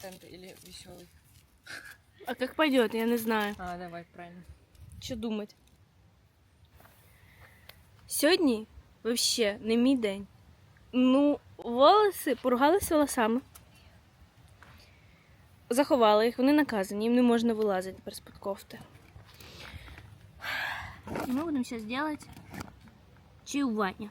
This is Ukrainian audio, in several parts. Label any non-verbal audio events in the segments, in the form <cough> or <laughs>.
контент или веселый? А как пойдет, я не знаю. А, давай, правильно. Що думати? Сьогодні вообще не мій день. Ну, волоси поругалися волосами. Заховала їх, вони наказані, їм не можна вилазити тепер з-під кофти. Ми будемо зараз робити чаювання.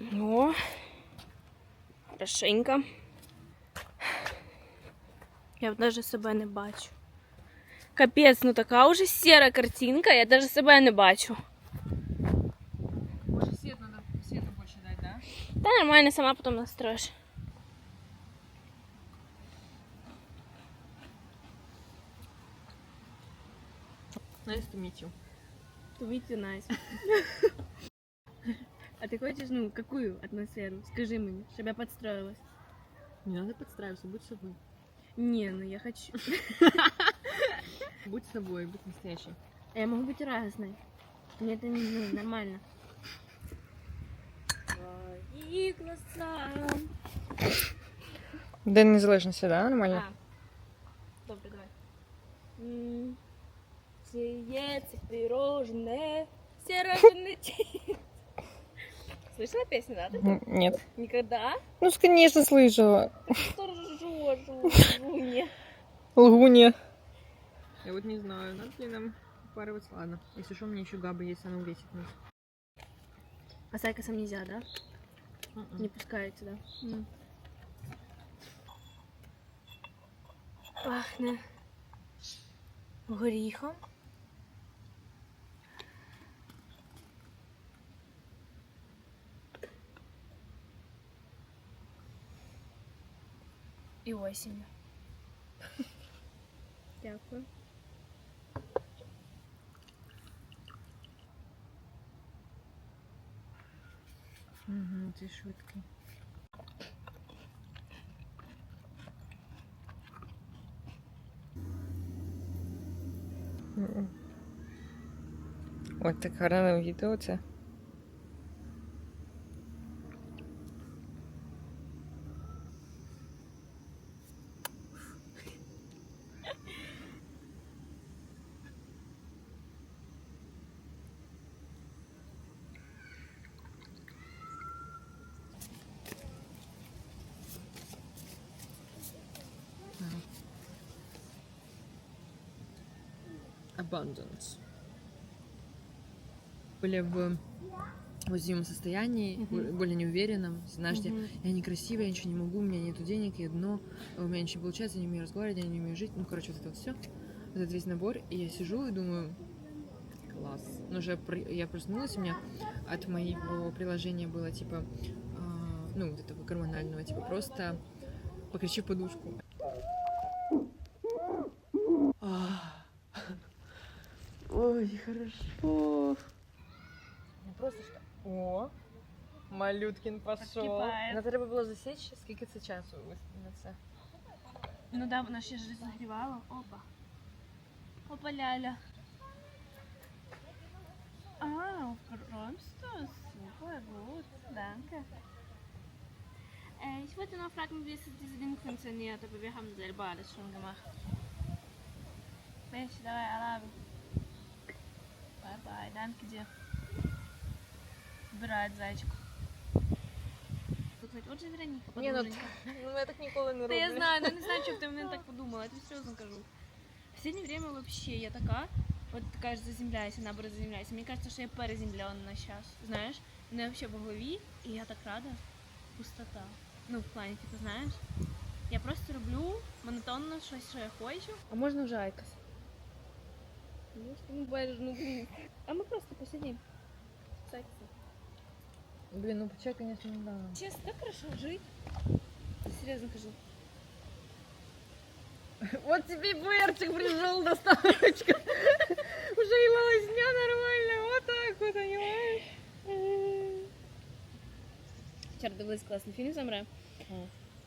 Ну, хорошенько. Я навіть себе не бачу. Капець, ну така уже сіра картинка, я навіть себе не бачу. Может, свет надо света больше дать, да? Та нормально, сама потім настроїш. Nice to meet you. To meet you nice. А ты хочешь, ну, какую атмосферу? Скажи мне, чтобы я подстроилась. Не надо подстраиваться, будь собой. Не, ну я хочу. Будь собой, будь настоящей. А Я могу быть разной. Мне это не ну, нормально. Твои глаза. День незалежності, да? Нормально? А. Добре, давай. М, Яйца, пирожное, все роженые Слышала песню, да? М, Нет. Никогда? Ну, конечно, слышала. Ржу, ржу, не. Лгунья. Я вот не знаю, надо ли нам парываться. Ладно, если что, у меня еще габа есть, она увесит нас. А с Айкосом нельзя, да? М-м. Не пускаете, да? Пахне горіхом. І осінню. Дякую. Угу, ти швидкий. М-м. От так гарно на відео це. Abundance. Были в уязвимом состоянии, Мгм. более неуверенном. Знаешь, где Мгм. я некрасивая, я ничего не могу, у меня нету денег, я дно, у меня ничего не получается, я не умею разговаривать, я не умею жить. Ну, короче, вот это вот все. Вот этот весь набор. И я сижу и думаю, класс. Ну, уже я проснулась, у меня от моего приложения было типа, а, ну, вот этого гормонального, типа, просто покричи в подушку. А. Ой, хорошо. Ну, Просто что. О, Малюткин пошел. Подкипает. Надо треба було засечь, скільки це часу на це. Ну да, вона ще ж розігрівала. Опа. Опа ляля. А, просто super gut, danke. Äh, ich wollte noch fragen, wie es diese Ding funktioniert, aber wir haben selber alles schon gemacht. Mensch, давай, I Love you. Bye bye, danke dir. Збирають зайчику. Тут хоч отже Вероніка, Ні, ну, подруженька. <laughs> Ну, я так ніколи не Да я знаю, но не знаю, что ты мне так <laughs> подумала, это серьезно скажу. В последнее время вообще я такая, вот такая же заземляюсь, и наоборот заземляюсь. Мне кажется, что я переземленная сейчас, знаешь? У меня вообще в голове, и я так рада, пустота. Ну, в плане, типа, знаешь? Я просто роблю монотонно щось, що я хочу. А можна вже Айкос? Ну, ну, бачиш, ну, блін. А ми просто посидим. Секси. Блин, ну чай, конечно, да. Честно, так хорошо жить. Серьезно скажу. <laughs> Вот тебе и перчик пришел, доставочка. <laughs> Уже и малозня нормально, вот так вот, понимаешь? Вчора дивились класний фільм «Замре».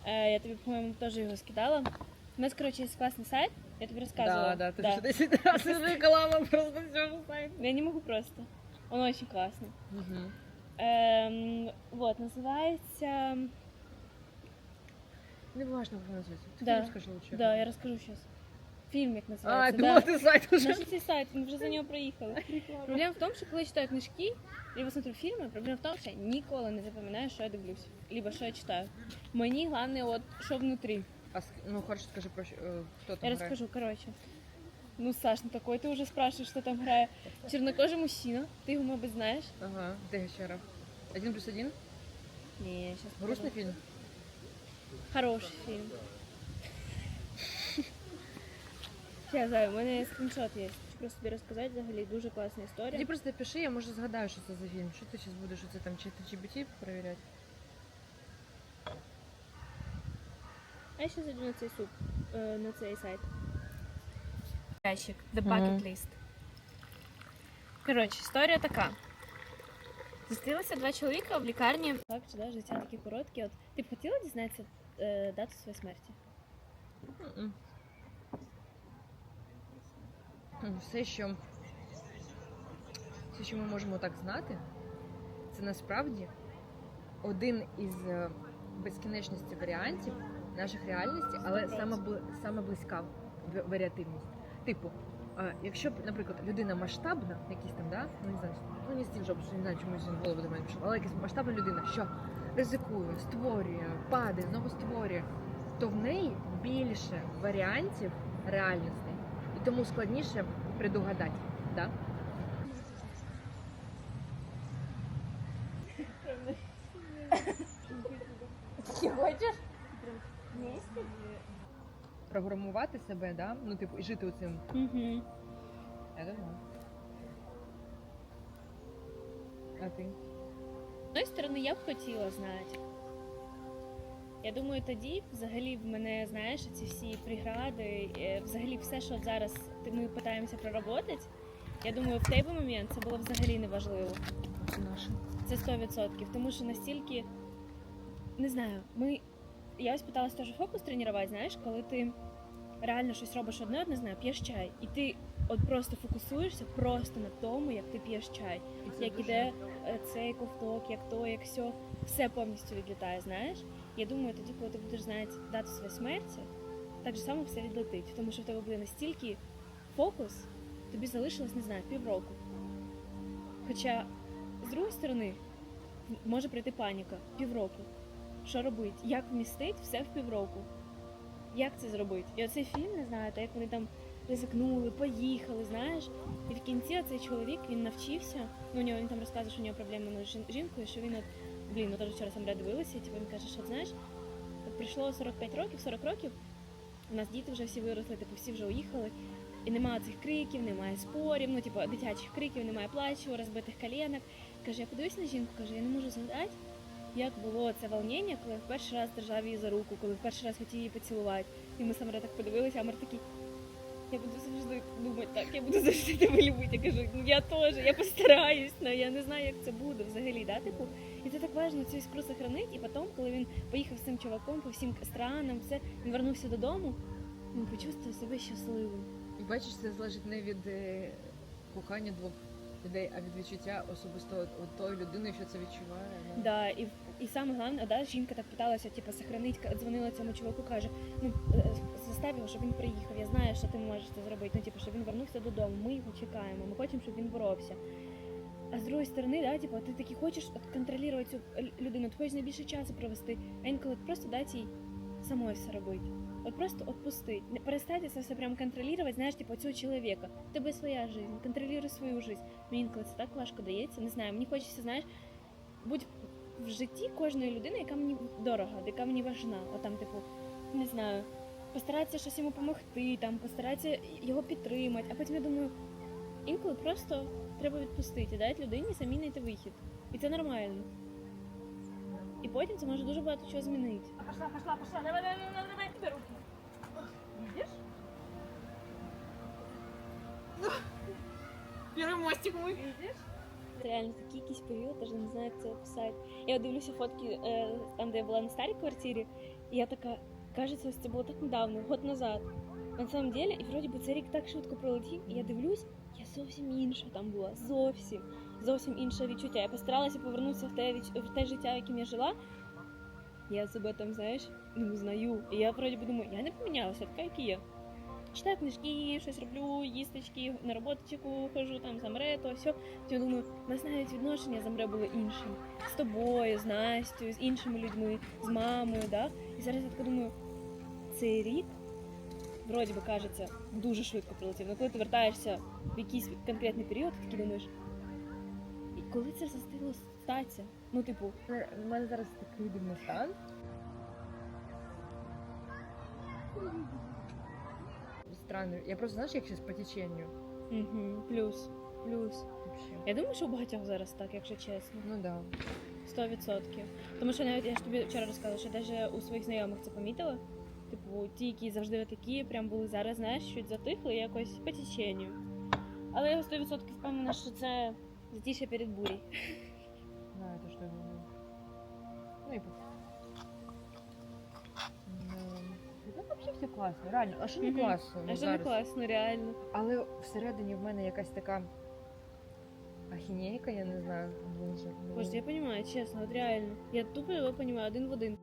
Е, я тобі, по-моєму, теж його скидала. У нас, коротше, є класний сайт, я тобі розказувала. Да, да, ты же 10 раз реклама просто все сайт. Я не могу просто. Он очень классный. Эм, вот, называется... Не важно, как называется. Ты Да. расскажи лучше. Да, я расскажу сейчас. Фильм як А, називається. я думала, ты сайт уже. Наш цей сайт, ми вже за нього проїхали. Проблема в тому, що коли я читаю книжки, либо смотрю фільми, проблема в тому, що я ніколи не запам'ятаю, що я дивлюсь, либо що я читаю. Мені головне, от що внутрі. А, ск- ну, хорошо, скажи, про, щ- э, кто там Я играет? расскажу, короче. Ну, Саш, ну такой ты уже спрашиваешь, что там грає. Чернокожий мужчина, ты его, мабуть, знаешь? Ага, где еще раз? Один плюс один? Не, сейчас Грустный фильм? Хороший фільм. Сейчас, Зай, у мене є скріншот є. Хочу просто тобі розказати взагалі дуже класна Иди історія. просто пиши, я может згадаю, что это за фильм. Что ты сейчас будешь это там чит GBT проверять? А я ще зайду на цей суп, е, на цей сайт. Ящик, The. Bucket List. Коротше, історія така. Зустрілися два чоловіка в лікарні. Так, чи да, життя такі короткі. От ти б хотіла дізнатися е, дату своєї смерті? М-м. Все, що, все, що ми можемо так знати, це насправді один із е, безкінечності варіантів наших реальностей, але саме, саме близька варіативність. Типу, якщо б, наприклад, людина масштабна, якісь там, да? ну не знаю, ну не Стів Джобс, не знаю, чому він голову до мене пішов, але якась масштабна людина, що ризикує, створює, падає, знову створює, то в неї більше варіантів реальностей, і тому складніше предугадати. Да? Ти хочеш? Програмувати себе, да? ну типу, і жити оцим. Угу. Я думаю. А ти? З одної сторони, я б хотіла знати. Я думаю, тоді взагалі в мене, знаєш, ці всі прегради, е, взагалі все, що от зараз ти- ми намагаємося проработати, я думаю, в той би момент це було взагалі не важливо. Це наше. Це 100%. Тому що настільки, не знаю, ми. Я ось питалась теж фокус тренувати, знаєш, коли ти реально щось робиш одне, от, не знаю, п'єш чай, і ти от просто фокусуєшся просто на тому, як ти п'єш чай. Як іде е, цей ковток, як то, як сьо, все повністю відлітає, знаєш. Я думаю, тоді, коли ти будеш знати дату своєї смерті, так же само все відлетить, тому що в тебе буде настільки фокус, тобі залишилось, не знаю, півроку. Хоча, з другої сторони, може прийти паніка півроку. Що робити? Як вмістити все в півроку? Як це зробити? І оцей фільм, не знаю, та як вони там ризикнули, поїхали, знаєш. І в кінці цей чоловік він навчився. Ну, у нього він там розказує, що у нього проблеми з жінкою, що він от блін, ми теж вчора сам дивилися, і типу, він каже, що знаєш, прийшло 45 років, 40 років. У нас діти вже всі виросли, типу, всі вже уїхали. І немає цих криків, немає спорів, ну, типу, дитячих криків, немає плачу, розбитих колінок. Каже, я подивлюсь на жінку, каже, я не можу згадати, як було це волнення, коли я в перший раз держав її за руку, коли в перший раз хотів її поцілувати. І ми саме так подивилися, а Мар такий, я буду завжди думати так, я буду завжди тебе любити. Я кажу, ну я теж, я постараюсь, але я не знаю, як це буде взагалі, да, типу. І це так важливо цю іскру сохранити, і потім, коли він поїхав з цим чуваком по всім странам, все, він вернувся додому, він почувствував себе щасливим. Бачиш, це залежить не від е, кохання двох людей, а від відчуття особисто от- тої людини, що це відчуває. ну. Да, і, і саме головне, да, жінка так питалася, типу, сохранить, дзвонила цьому чуваку, каже, ну е, його, щоб він приїхав. Я знаю, що ти можеш це зробити. Ну, типу, щоб він вернувся додому. Ми його чекаємо. Ми хочемо, щоб він боровся. А з другої сторони, да, типу, ти таки хочеш от, контролювати цю людину, ти хочеш найбільше часу провести, а інколи просто дати їй самой все робити. От просто отпусти. Не перестати це все прям контролювати, знаєш, типу, цього чоловіка. В тебе своя життя, контролюй свою життя. Мені інколи це так важко дається. Не знаю, мені хочеться, знаєш, будь в житті кожної людини, яка мені дорога, яка мені важна. От там, типу, не знаю, постаратися щось йому допомогти, там, постаратися його підтримати. А потім я думаю, інколи просто треба відпустити, дати людині самі знайти вихід. І це нормально. І потім це може дуже багато чого змінити. Пошла, пошла, пошла, давай, давай, давай, давай, тебе руки. Видиш? Первый мостик мой. Видиш? Це реально такий якийсь період, навіть не знаю, як це описати. Я дивлюся фотки е, там, де я була на старій квартирі, і я така, кажеться, ось це було так недавно, год назад. На самом деле, і вроді би цей рік так швидко пролетів, і я дивлюсь, я зовсім інша там була. Зовсім. Зовсім інше відчуття. Я постаралася повернутися в те, в те життя, в яким я жила. Я себе там, знаєш, не узнаю. І я вроді би думаю, я не помінялася, така, як і є. Читаю книжки, щось роблю, їсточки, на роботчику хожу, там замре, то все. Я думаю, у нас навіть відношення замре було іншим. З тобою, з Настю, з іншими людьми, з мамою, да? І зараз я така думаю, цей рік, вроді би кажеться, дуже швидко прилетів. Але коли ти вертаєшся в якийсь конкретний період, ти такий думаєш, коли це все встигло статися? Ну, типу, У мене зараз такий дивний стан. Странно. Я просто, знаєш, як зараз по теченню. угу, плюс, плюс. Вообще. Я думаю, що у багатьох зараз так, якщо чесно. Ну да. Сто відсотків. Тому що навіть я ж тобі вчора розказала, що навіть у своїх знайомих це помітила. Типу, ті, які завжди такі, прям були зараз, знаєш, чуть затихли якось по теченню. Але я 100% впевнена, що це затіше перед бурей. Да, это что я. Ну и. Ну, вообще все класно, реально. А що не Мгм. класно? ну, А що не зараз? класно, реально. Але всередині в мене якась така ахінейка, я не знаю. Дуже. ну, Боже, я розумію, чесно, от реально. Я тупо його розумію один в один.